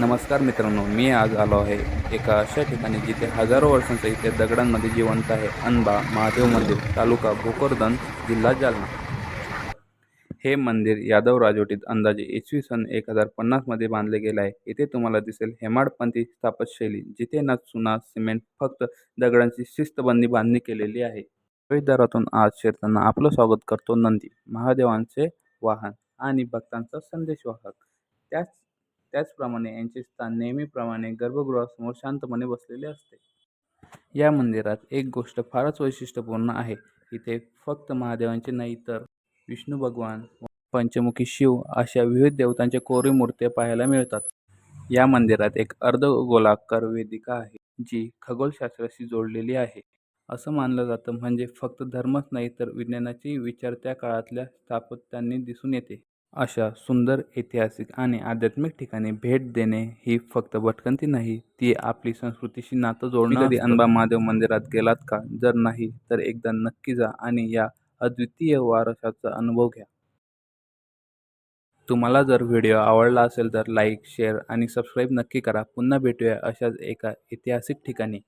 नमस्कार मित्रांनो मी आज आलो आहे एका अशा ठिकाणी जिथे हजारो वर्षांचा इथे दगडांमध्ये जिवंत आहे. अनबा महादेव मंदिर तालुका भोकरदन जिल्हा जालना. हे मंदिर यादव राजवटीत अंदाजे इसवी सन एक हजार पन्नासमध्ये बांधले गेले आहे. इथे तुम्हाला दिसेल हेमाडपंथी स्थापतशैली जिथे ना चुना सिमेंट फक्त दगडांची शिस्तबंदी बांधणी केलेली आहे. प्रवेशद्वारातून आज शिरताना आपलं स्वागत करतो नंदी महादेवांचे वाहन आणि भक्तांचा संदेशवाहक त्याच त्याचप्रमाणे यांचे स्थान नेहमीप्रमाणे गर्भगृहासमोर शांतपणे बसलेले असते. या मंदिरात एक गोष्ट फारच वैशिष्ट्यपूर्ण आहे. इथे फक्त महादेवांचे नाही तर विष्णू भगवान पंचमुखी शिव अशा विविध देवतांच्या कोरीव मूर्त्या पाहायला मिळतात. या मंदिरात एक अर्धगोलाकार वेदिका आहे जी खगोलशास्त्राशी जोडलेली आहे. असं मानलं जातं म्हणजे फक्त धर्मच नाही तर विज्ञानाची विचार त्या काळातल्या स्थापत्यांनी दिसून येते. अशा सुंदर ऐतिहासिक आणि आध्यात्मिक ठिकाणी भेट देणे ही फक्त भटकंती नाही ती आपली संस्कृतीशी नातं जोडणं कधी अनबा महादेव मंदिरात गेलात का? जर नाही तर एकदा नक्की जा आणि या अद्वितीय वारशाचा अनुभव घ्या. तुम्हाला जर व्हिडिओ आवडला असेल तर लाईक शेअर आणि सबस्क्राईब नक्की करा. पुन्हा भेटूया अशाच एका ऐतिहासिक ठिकाणी.